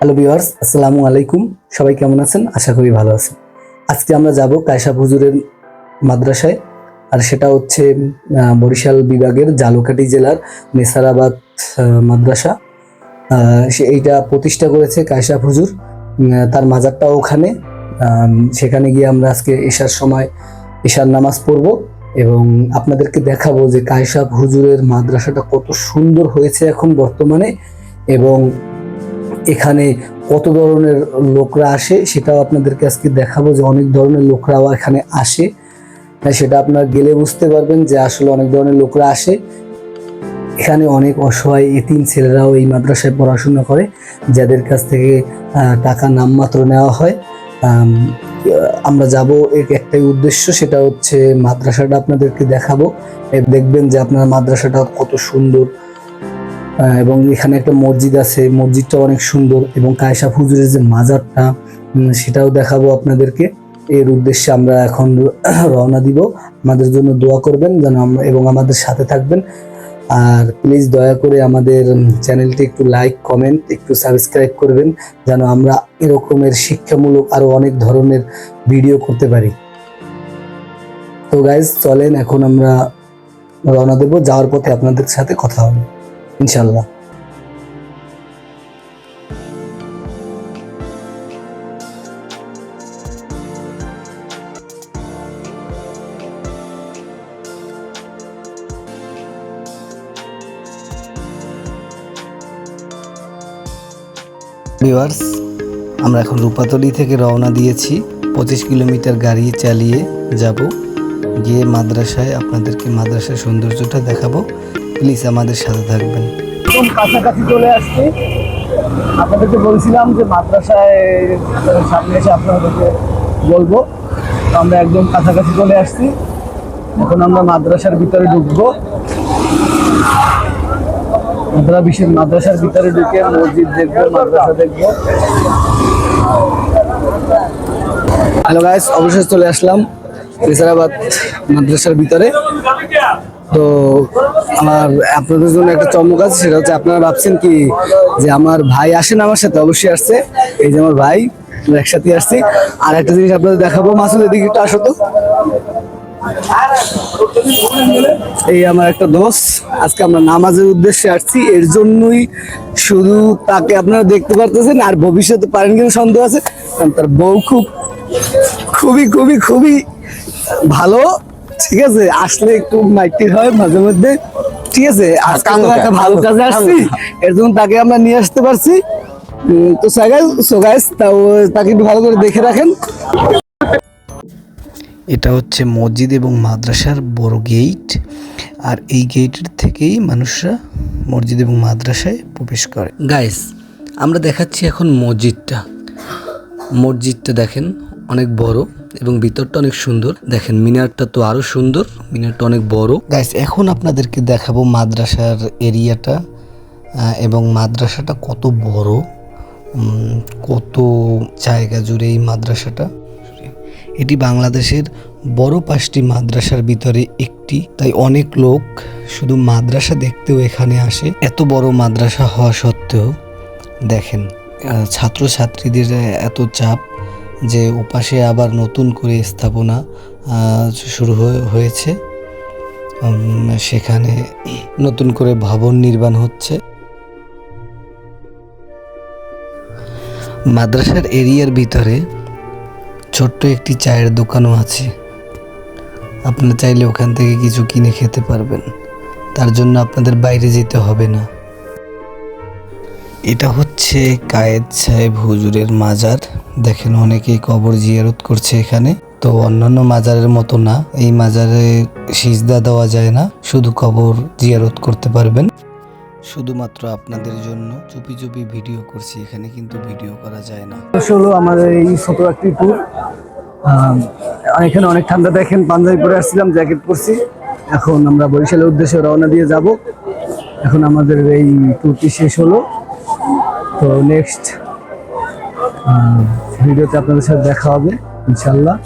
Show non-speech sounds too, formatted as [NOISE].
Hello viewers, আসসালামু আলাইকুম। সবাই কেমন আছেন? আশা করি ভালো আছেন। আজকে আমরা যাব কায়সা হুজুরের মাদ্রাসায়, আর সেটা হচ্ছে বরিশাল বিভাগের জালুকাঠি জেলার নেসারাবাদ মাদ্রাসা। সে এইটা প্রতিষ্ঠা করেছে কায়সা হুজুর। তার মাজারটাও ওখানে। সেখানে গিয়ে আমরা আজকে এশার সময়, এশার নামাজ পড়ব এবং আপনাদেরকে দেখাবো যে কায়সা হুজুরের মাদ্রাসাটা কত সুন্দর হয়েছে এখন বর্তমানে এবং এখানে কত ধরনের লোকরা আসে সেটাও আপনাদেরকে আজকে দেখাবো যে অনেক ধরনের লোকরাও এখানে আসে। হ্যাঁ, সেটা আপনারা গেলে বুঝতে পারবেন যে আসলে অনেক ধরনের লোকরা আসে। এখানে অনেক অসহায় এতিম ছেলেরাও এই মাদ্রাসায় পড়াশোনা করে যাদের কাছ থেকে টাকা নামমাত্র নেওয়া হয়। আমরা যাব এক একটাই উদ্দেশ্য সেটা হচ্ছে মাদ্রাসাটা আপনাদেরকে দেখাবো। দেখবেন যে আপনার মাদ্রাসাটা কত সুন্দর। এবং এখানে একটা মসজিদ আছে। মসজিদটা অনেক সুন্দর এবং কায়সা হুজুরের যে মাজারটা সেটাও দেখাবো আপনাদেরকে। এর উদ্দেশ্যে আমরা এখন [CLEARS THROAT] রওনা দিব। আমাদের জন্য দোয়া করবেন যেন এবং আমাদের সাথে থাকবেন। আর প্লিজ দয়া করে আমাদের চ্যানেলটি একটু লাইক কমেন্ট একটু সাবস্ক্রাইব করবেন যেন আমরা এরকমের শিক্ষামূলক আরও অনেক ধরনের ভিডিও করতে পারি। তো গাইজ চলেন, এখন আমরা রওনা দেব। যাওয়ার পথে আপনাদের সাথে কথা হবে। ইনশাল্লাহ ভিউয়ার্স আমরা এখন রূপাতলি থেকে রওনা দিয়েছি। পঁচিশ কিলোমিটার গাড়ি চালিয়ে যাব। গিয়ে মাদ্রাসায় আপনাদেরকে মাদ্রাসার সৌন্দর্যটা দেখাবো। প্লিজ আমাদের সাথে থাকবেন। একদম কাছাকাছি চলে আসছি। আপনাদেরকে বলছিলাম যে মাদ্রাসায় সামনে এসে আপনাদেরকে বলব। আমরা একদম কাছাকাছি চলে আসছি। এখন আমরা মাদ্রাসার ভিতরে ঢুকবো। মাদ্রা বিশেষ মাদ্রাসার ভিতরে ঢুকে মসজিদ দেখব, মাদ্রাসা দেখব। হ্যালো গাইস অবশেষে চলে আসলাম। নিসারাবাদ মাদ্রাসার ভিতরে। তো আমার আপনাদের জন্য একটা চমক আছে, সেটা হচ্ছে আপনারা ভাবছেন কি যে আমার ভাই আসেন আমার সাথে? অবশ্যই আসছে। এই যে আমার ভাই একসাথে আসছি। আর একটা জিনিস আপনাদের দেখাবো, মাসুল, এদিকে একটু আসো তো। এই আমার একটা দোষ আজকে আমরা নামাজের উদ্দেশ্যে আসছি। এর জন্যই শুধু তাকে আপনারা দেখতে পারতেছেন, আর ভবিষ্যতে পারেন কিন্তু সন্দেহ আছে। কারণ তার বউ খুব, খুবই খুবই খুবই ভালো। ঠিক আছে আসলে একটু মাইটি হয় মাঝে মধ্যে। ঠিক আছে আজকে তো একটা ভালো কাজে আসছি। এর জন্য তাকে আমরা নিয়ে আসতে পারছি। তো সাইগাল সো গাইস তাও তাকে একটু ভালো করে দেখে রাখেন। এটা হচ্ছে মসজিদ এবং মাদ্রাসার বড় গেট আর এই গেটের থেকেই মানুষরা মসজিদ এবং মাদ্রাসায় প্রবেশ করে। গাইস আমরা দেখাচ্ছি এখন মসজিদটা। মসজিদটা দেখেন অনেক বড়। এবং ভিতরটা অনেক সুন্দর। দেখেন, মিনারটা তো আরও সুন্দর, মিনারটা অনেক বড়। গাইস এখন আপনাদেরকে দেখাবো মাদ্রাসার এরিয়াটা এবং মাদ্রাসাটা কত বড় কত জায়গা জুড়ে এই মাদ্রাসাটা। এটি বাংলাদেশের বড় পাঁচটি মাদ্রাসার ভিতরে একটি। তাই অনেক লোক শুধু মাদ্রাসা দেখতেও এখানে আসে। এত বড় মাদ্রাসা হওয়া সত্ত্বেও, দেখেন ছাত্রছাত্রীদের এত চাপ। যে ওপাশে আবার নতুন করে স্থাপনা শুরু হয়ে- হয়েছে। সেখানে নতুন করে ভবন নির্মাণ হচ্ছে। মাদ্রাসার এরিয়ার ভিতরে ছোট্ট একটি চায়ের দোকানও আছে। আপনারা চাইলে ওখান থেকে কিছু কিনে খেতে পারবেন। তার জন্য আপনাদের বাইরে যেতে হবে না। এটা হচ্ছে কায়েদ সাহেব হুজুরের মাজার। দেখেন অনেকেই কবর জিয়ারত করছে এখানে। তো অন্যান্য মাজারের মতো না, এই মাজারে সিজদা দেওয়া যায় না, শুধু কবর জিয়ারত করতে পারবেন। শুধুমাত্র আপনাদের জন্য চুপি চুপি ভিডিও করছি, এখানে কিন্তু ভিডিও করা যায় না। হলো আমাদের এই ছোট একটি ট্যুর এখানে অনেক ঠান্ডা দেখেন পাঞ্জাবি পরে আসছিলাম, জ্যাকেট পরছি। এখন আমরা বরিশালের উদ্দেশ্যে রওনা দিয়ে যাব। এখন আমাদের এই ট্যুরটি শেষ হলো। তো নেক্সট ভিডিওতে আপনাদের সাথে দেখা হবে ইনশাল্লাহ।